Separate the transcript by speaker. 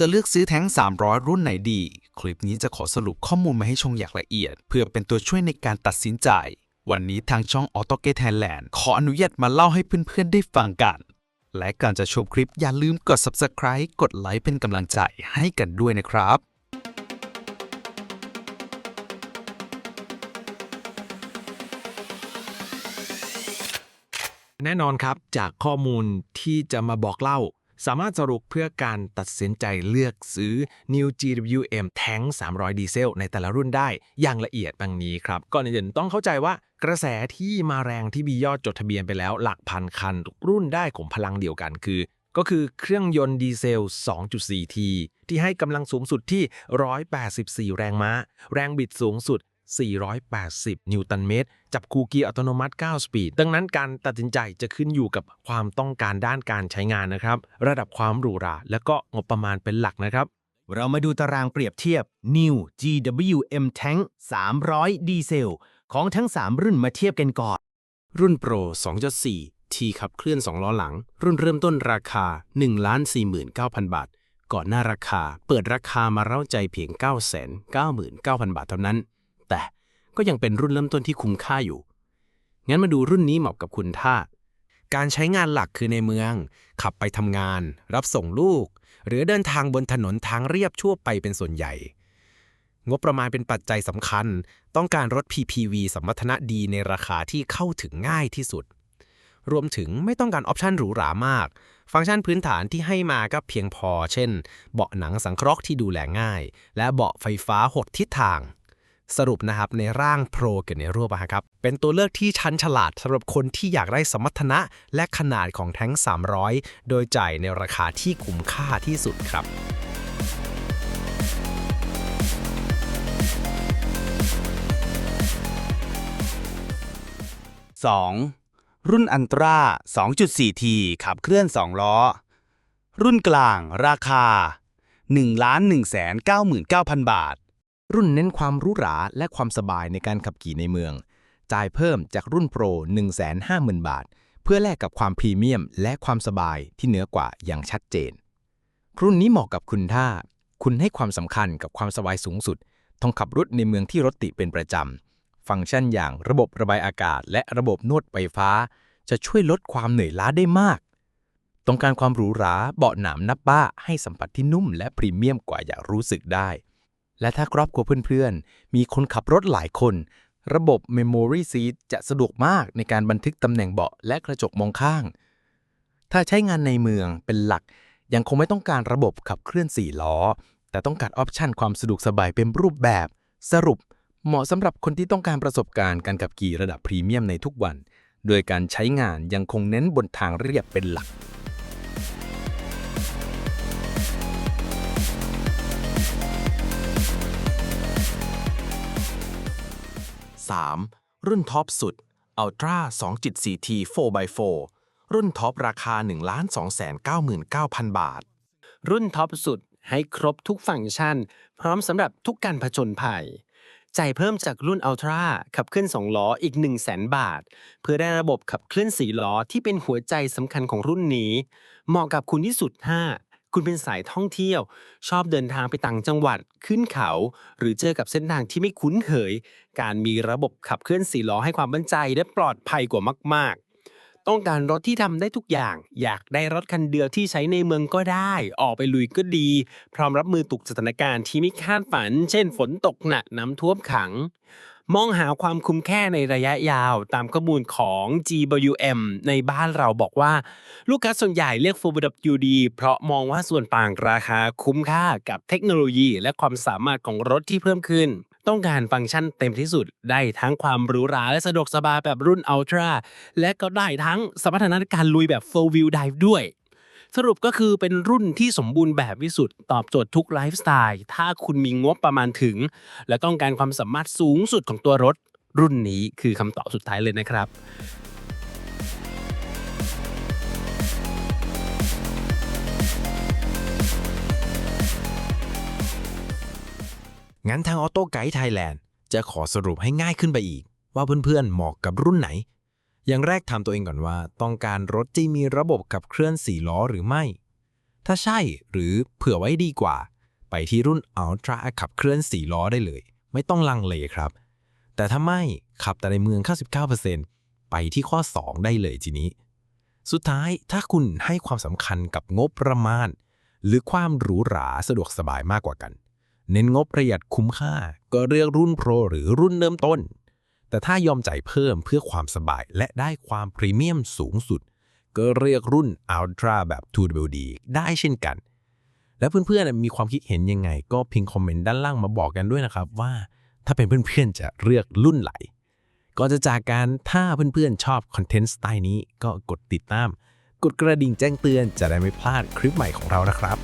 Speaker 1: จะเลือกซื้อแท้ง 300 รุ่นไหนดี คลิปนี้จะขอสรุปข้อมูลมาให้ชงอย่างละเอียด เพื่อเป็นตัวช่วยในการตัดสินใจ วันนี้ทางช่อง Auto g a t Thailand ขออนุญาตมาเล่าให้เพื่อนๆได้ฟังกัน และก่อนจะชมคลิปอย่าลืมกด Subscribe กดไลค์เป็นกำลังใจให้กันด้วยนะครับ
Speaker 2: แน่นอนครับจากข้อมูลที่จะมาบอกเล่า สามารถสรุปเพื่อการตัดสินใจเลือกซื้อ New GWM Tank 300 ดีเซลในแต่ละรุ่นได้อย่างละเอียดดังนี้ครับ ก่อนอื่นต้องเข้าใจว่ากระแสที่มาแรงที่มียอดจดทะเบียนไปแล้วหลักพันคัน ทุกรุ่นได้ของพลังเดียวกันคือ ก็คือเครื่องยนต์ดีเซล 2.4T ที่ให้กำลังสูงสุดที่ 184 แรงม้า แรงบิดสูงสุด 480 นิวตันเมตร จับคูเกียร์อัตโนมัติ 9 สปีด ดังนั้นการตัดสินใจจะขึ้นอยู่กับความต้องการด้านการใช้งานนะครับ ระดับความหรูหรา และก็งบประมาณเป็นหลักนะครับ
Speaker 3: เรามาดูตารางเปรียบเทียบ New GWM Tank 300 ดีเซล ของทั้ง 3 รุ่นมาเทียบกันก่อน
Speaker 4: รุ่นโปร 2.4 T ขับเคลื่อน 2 ล้อหลัง รุ่นเริ่มต้นราคา 1,49,000 บาท ก่อนหน้าราคา เปิดราคามาเร้าใจเพียง 999,000 บาทเท่านั้นแต่ ก็ยังเป็นรุ่นเริ่มต้นที่คุ้มค่าอยู่ งั้นมาดูรุ่นนี้เหมาะกับคุณท่า
Speaker 5: การใช้งานหลักคือในเมือง ขับไปทำงาน รับส่งลูก หรือเดินทางบนถนนทางเรียบชั่วไปเป็นส่วนใหญ่ งบประมาณเป็นปัจจัยสำคัญ ต้องการรถ PPV สมรรถนะดีในราคาที่เข้าถึงง่ายที่สุด รวมถึงไม่ต้องการออปชันหรูหรามาก ฟังก์ชันพื้นฐานที่ให้มาก็เพียงพอ เช่น เบาะหนังสังเคราะห์ที่ดูแลง่าย และเบาะไฟฟ้าหดทิศทาง สรุปนะครับในร่างโปรกับในรูปอะครับ เป็นตัวเลือกที่ชั้นฉลาดสำหรับคนที่อยากได้สมรรถนะและขนาดของแท้ง 300 โดยจ่ายในราคาที่คุ้มค่าที่สุดครับ
Speaker 3: 2. รุ่นอันตรา 2.4T ขับเคลื่อน 2 ล้อ รุ่นกลางราคา 1,199,000 บาท
Speaker 6: รุ่นเน้นความหรู้หราและความสบายในการขับขี่ในเมือง จ่ายเพิ่มจากรุ่นโปร 150,000 บาท เพื่อแลกกับความพรีเมียม และความสบายที่เหนือกว่าอย่างชัดเจน รุ่นนี้เหมาะกับคุณถ้า คุณให้ความสำคัญกับความสบายสูงสุดต้องขับรถในเมืองที่รถติดเป็นประจำ ฟังก์ชันอย่างระบบระบายอากาศ และระบบนวดไฟฟ้า จะช่วยลดความเหนื่อยล้าได้มากต้องการความหรูหราเบาะหนามนับบ้าให้สัมผัสที่นุ่มและพรีเมียมกว่าอย่างรู้สึกได้ และถ้าครอบครัวเพื่อนๆ มีคนขับรถหลายคน ระบบ Memory Seat จะสะดวกมากในการบันทึกตำแหน่งเบาะและกระจกมองข้าง ถ้าใช้งานในเมืองเป็นหลัก ยังคงไม่ต้องการระบบขับเคลื่อน4ล้อ แต่ต้องการออปชันความสะดวกสบายเป็นรูปแบบ สรุป เหมาะสำหรับคนที่ต้องการประสบการณ์การขับขี่ระดับพรีเมียมในทุกวัน โดยการใช้งานยังคงเน้นบนทางเรียบเป็นหลัก
Speaker 5: 3. รุ่นท็อปสุด Ultra 2.4T 4x4 รุ่นท็อปราคา 1,299,000 บาท
Speaker 7: รุ่นท็อปสุดให้ครบทุกฟังก์ชัน พร้อมสำหรับทุกการผจญภัยจ่ายเพิ่มจากรุ่น Ultra ขับเคลื่อน 2 ล้ออีก 1 0 0 0 0แบาท เพื่อได้ระบบขับเคลื่อน 4 ล้อที่เป็นหัวใจสำคัญของรุ่นนี้ เหมาะกับคุณที่สุด 5 คุณเป็นสายท่องเที่ยว ชอบเดินทางไปต่างจังหวัดขึ้นเขา หรือเจอกับเส้นทางที่ไม่คุ้นเคย การมีระบบขับเคลื่อน4ล้อให้ความมั่นใจและปลอดภัยกว่ามาก ๆ ต้องการรถที่ทำได้ทุกอย่าง อยากได้รถคันเดียวที่ใช้ในเมืองก็ได้ ออกไปลุยก็ดี พร้อมรับมือตุกสถานการณ์ที่ไม่คาดฝัน เช่น ฝนตกหนักน้ำท่วมขัง มองหาความคุ้มแค่ในระยะยาวตามข้อมูลของ GWM ในบ้านเราบอกว่า ลูกค้าส่วนใหญ่เรียก 4WD เพราะมองว่าส่วนต่างราคาคุ้มค่ากับเทคโนโลยีและความสามารถของรถที่เพิ่มขึ้น ต้องการฟังก์ชันเต็มที่สุด ได้ทั้งความหรูหราและสะดวกสบายแบบรุ่น Ultra และก็ได้ทั้งสมรรถนะการลุยแบบ4 wheel drive ด้วย สรุปก็คือเป็นรุ่นที่สมบูรณ์แบบที่สุดตอบโจทย์ทุกไลฟ์สไตล์ถ้าคุณมีงบประมาณถึง และต้องการความสามารถสูงสุดของตัวรถ รุ่นนี้คือคำตอบสุดท้ายเลยนะครับ
Speaker 5: งั้นทาง Auto Guide Thailand จะขอสรุปให้ง่ายขึ้นไปอีก ว่าเพื่อนๆ เหมาะกับรุ่นไหน อย่างแรกถามตัวเองก่อนว่า ต้องการรถที่มีระบบขับเคลื่อน4ล้อหรือไม่ ถ้าใช่หรือเผื่อไว้ดีกว่า ไปที่รุ่น Ultra ขับเคลื่อน4ล้อได้เลย ไม่ต้องลังเลครับ แต่ถ้าไม่ขับแต่ในเมือง 99%ไปที่ข้อ 2 ได้เลยทีนี้ สุดท้ายถ้าคุณให้ความสำคัญกับงบประมาณ หรือความหรูหราสะดวกสบายมากกว่ากัน เน้นงบประหยัดคุ้มค่า ก็เลือกรุ่น Pro หรือรุ่นเริ่มต้น แต่ถ้ายอมจ่ายเพิ่มเพื่อความสบายและได้ความพรีเมียมสูงสุด ก็เรียกรุ่น Ultra แบบ 2WD ได้เช่นกัน แล้วเพื่อนๆมีความคิดเห็นยังไง ก็พิมพ์คอมเมนต์ด้านล่างมาบอกกันด้วยนะครับว่า ถ้าเป็นเพื่อนๆจะเลือกรุ่นไหนก่อนจะจากกันถ้าเพื่อนๆชอบคอนเทนต์สไตล์นี้ก็กดติดตาม กดกระดิ่งแจ้งเตือนจะได้ไม่พลาดคลิปใหม่ของเรานะครับ